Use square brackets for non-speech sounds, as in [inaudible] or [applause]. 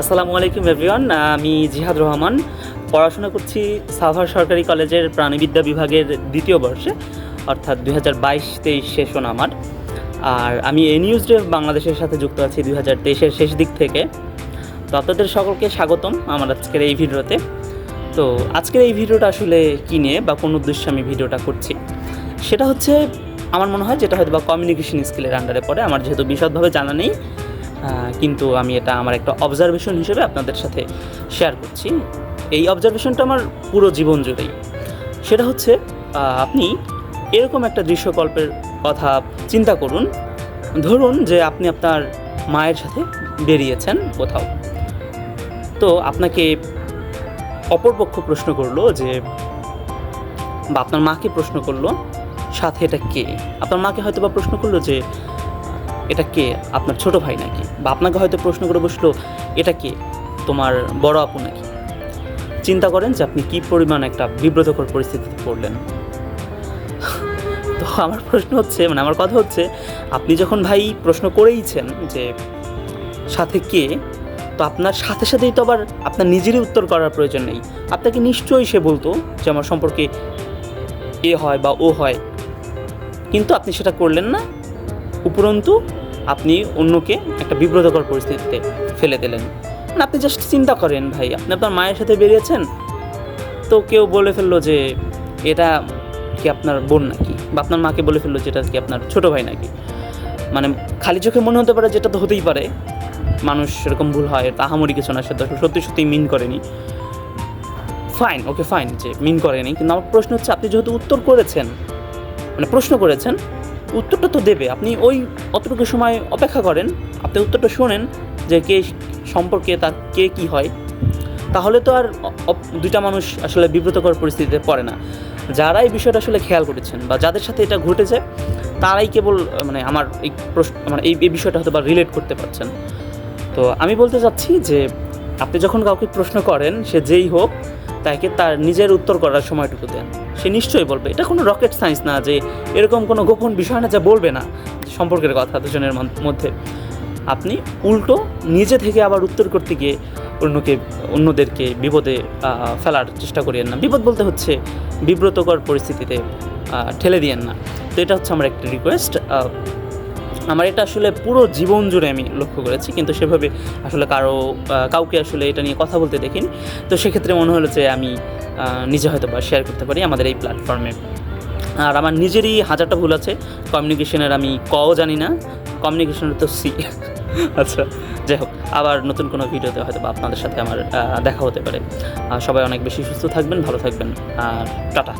আসসালামু আলাইকুম এভরিওয়ান আমি জিহাদ রহমান। পড়াশোনা করছি সাভার সরকারি কলেজের প্রাণীবিদ্যা বিভাগের দ্বিতীয় বর্ষে, অর্থাৎ দুই হাজার বাইশ তেইশ সেশন আমার আর আমি এ নিউজ ডে বাংলাদেশের সাথে যুক্ত আছি দুই হাজার তেইশের শেষ দিক থেকে। তো আপনাদের সকলকে স্বাগতম আমার আজকের এই ভিডিওতে। তো আজকের এই ভিডিওটা আসলে কী নিয়ে বা কোন উদ্দেশ্যে আমি ভিডিওটা করছি? সেটা হচ্ছে, আমার মনে হয় যেটা হয়তো বা কমিউনিকেশন স্কিলের আন্ডারে পড়ে। আমার যেহেতু বিশদভাবে জানা নেই কিন্তু আমি এটা আমার একটা অবজারভেশন হিসেবে আপনাদের সাথে শেয়ার করছি। এই অবজারভেশনটা আমার পুরো জীবন জুড়েই। সেটা হচ্ছে আপনি এরকম একটা দৃশ্যকল্পের কথা চিন্তা করুন। ধরুন যে আপনি আপনার মায়ের সাথে বেরিয়েছেন কোথাও। তো আপনাকে অপরপক্ষ প্রশ্ন করল যে, বা আপনার মাকে প্রশ্ন করল, সাথে এটা কে? আপনার মাকে হয়তো বা প্রশ্ন করল যে এটা কে? আপনার ছোট ভাই নাকি? বা আপনাকে হয়তো প্রশ্ন করে বসল, এটা কে? তোমার বড় আপু নাকি? চিন্তা করেন যে আপনি কি পরিমাণ একটা বিব্রতকর পরিস্থিতিতে পড়লেন। তো আমার প্রশ্ন হচ্ছে মানে আমার কথা হচ্ছে, আপনি যখন ভাই প্রশ্ন করেইছেন যে সাথে কে, তো আপনার সাথে সাথেই তো আবার আপনার নিজেরই উত্তর করার প্রয়োজন নেই। আপনাকে নিশ্চয়ই সে বলতো যে আমার সম্পর্কে এ হয় বা ও হয়। কিন্তু আপনি সেটা করলেন না। উপরন্তু আপনি অন্যকে একটা বিব্রতকর পরিস্থিতিতে ফেলে দিলেন। মানে আপনি জাস্ট চিন্তা করেন ভাই, আপনি আপনার মায়ের সাথে বেরিয়েছেন, তো কেউ বলে ফেলল যে এটা কি আপনার বোন নাকি? বা আপনার মাকে বলে ফেলল যে এটা কি আপনার ছোটো ভাই নাকি? মানে খালি চোখে মনে হতে পারে যেটা তো হতেই পারে। মানুষ এরকম ভুল হয় তাহামরি কিছু না সেটা সত্যি সত্যি মিন করেনি। ফাইন ওকে ফাইন যে মিন করেনি। কিন্তু আমার প্রশ্ন হচ্ছে, আপনি যেহেতু উত্তর করেছেন মানে প্রশ্ন করেছেন উত্তরটা তো দেবে। আপনি ওই অতটুকু সময় অপেক্ষা করেন। আপনি উত্তরটা শোনেন যে কে সম্পর্কে তার কে কি হয়। তাহলে তো আর দুইটা মানুষ আসলে বিব্রতকর পরিস্থিতিতে পড়ে না। যারা এই বিষয়টা আসলে খেয়াল করেছেন বা যাদের সাথে এটা ঘটেছে, তারাই কেবল মানে আমার এই প্রশ্ন মানে এই এই বিষয়টা হয়তো বা রিলেট করতে পারছেন। তো আমি বলতে চাচ্ছি যে, আপনি যখন কাউকে প্রশ্ন করেন, সে যেই হোক, তাকে তার নিজের উত্তর করার সময়টুকু দেন। সে নিশ্চয়ই বলবে। এটা কোনো রকেট সায়েন্স না যে এরকম কোনো গোপন বিষয় না যা বলবে না। সম্পর্কের কথা দুজনের মধ্যে। আপনি উল্টো নিজে থেকে আবার উত্তর করতে গিয়ে অন্যকে, অন্যদেরকে বিপদে ফেলার চেষ্টা করিয়েন না। বিপদ বলতে হচ্ছে বিব্রতকর পরিস্থিতিতে ঠেলে দিয়েন না। তো এটা হচ্ছে আমার একটি রিকোয়েস্ট আমার এটা আসলে পুরো জীবন জুড়ে আমি লক্ষ্য করেছি, কিন্তু সেভাবে আসলে কারও কাউকে আসলে এটা নিয়ে কথা বলতে দেখিনি। তো সেক্ষেত্রে মনে হলো যে আমি নিজে হয়তো বা শেয়ার করতে পারি আমাদের এই প্ল্যাটফর্মে আর আমার নিজেরই হাজারটা ভুল আছে কমিউনিকেশনের আমি কও জানি না কমিউনিকেশনের তো সি [laughs] আচ্ছা যাই হোক, আবার নতুন কোনো ভিডিওতে হয়তো বা আপনাদের সাথে আমার দেখা হতে পারে। সবাই অনেক বেশি সুস্থ থাকবেন, ভালো থাকবেন, আর টাটা।